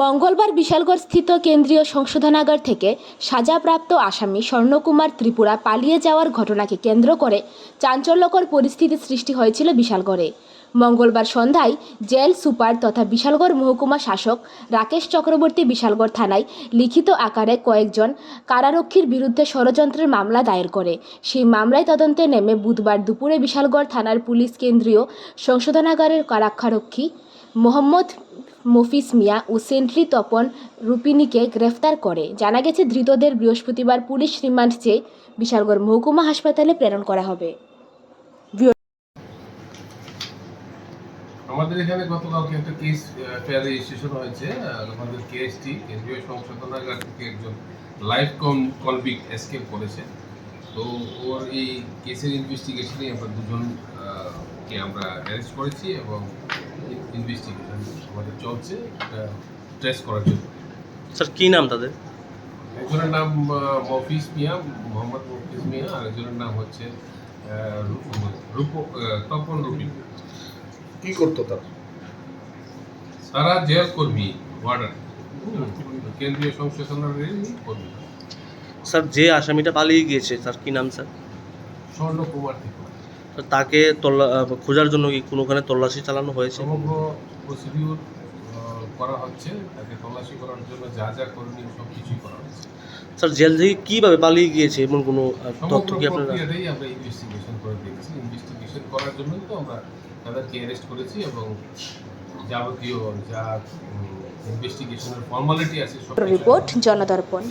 মঙ্গলবার বিশালগড় স্থিত কেন্দ্রীয় সংশোধনাগার থেকে সাজাপ্রাপ্ত আসামি স্বর্ণকুমার ত্রিপুরা পালিয়ে যাওয়ার ঘটনাকে কেন্দ্র করে চাঞ্চল্যকর পরিস্থিতি সৃষ্টি হয়েছিল বিশালগড়ে। মঙ্গলবার সন্ধ্যায় জেল, সুপার তথা বিশালগড় মহকুমা শাসক রাকেশ চক্রবর্তী বিশালগড় থানায় লিখিত আকারে কয়েকজন কারারক্ষীর বিরুদ্ধে ষড়যন্ত্রের মামলা দায়ের করে। সেই মামলায় তদন্তে নেমে বুধবার দুপুরে বিশালগড় থানার পুলিশ কেন্দ্রীয় সংশোধনাগারের কারাক্ষারক্ষী মোহাম্মদ মফিস মিয়া ও সেন্ট্রি তপন রুপিনীকে গ্রেফতার করে। জানা গেছে, ধৃতদের বৃহস্পতিবার পুলিশ রিমান্ড চেয়ে বিশালগড় মহকুমা হাসপাতালে প্রেরণ করা হবে। আমাদের এখানে গতকালকে একটা কেস ফেয়ারে রেজিস্ট্রেশন হয়েছে। আমাদের কেএসটি কেন্দ্রীয় সংশোধনাগার থেকে একজন লাইফ কম কনভিক্ট এসকেপ করেছে। তো ওর এই কেসের ইনভেস্টিগেশনে আমরা দুজন কে আমরা অ্যারেস্ট করেছি এবং ইনভেস্টিগেশন আমাদের চলছে এটা ট্রেস করার জন্য। স্যার কি নাম তাদের? একজনের নাম মফিজ মিয়া মোহাম্মদ মফিজ মিয়া আর একজনের নাম হচ্ছে রূপ- রূপ তপন রুবি। কি করতো তারা? তারা জেল কর্মী ওয়ার্ডার কেন্দ্রীয় সংশোধনাগারের কর্মী। স্যার যে আসামিটা পালিয়ে গিয়েছে তার কি নাম স্যার? স্বর্ণ কুমার ত্রিপুরা স্যার তাকে তল্লা খোঁজার জন্য কি কোনোখানে তল্লাশি চালানো হয়েছে? সমগ্র প্রসিডিউর করা হচ্ছে। তাকে তল্লাশি করার জন্য যা যা করণীয় সব কিছুই করা হচ্ছে স্যার জেল থেকে কীভাবে পালিয়ে গিয়েছে? এমন কোনো তথ্য কি আপনারা আমরা ইনভেস্টিগেশন করে দেখছি। ইনভেস্টিগেশন করার জন্যই তো আমরা তাদেরকে অ্যারেস্ট করেছি এবং যাবতীয় যা ইনভেস্টিগেশনের ফর্মালিটি আছে রিপোর্ট জনদর্পণ।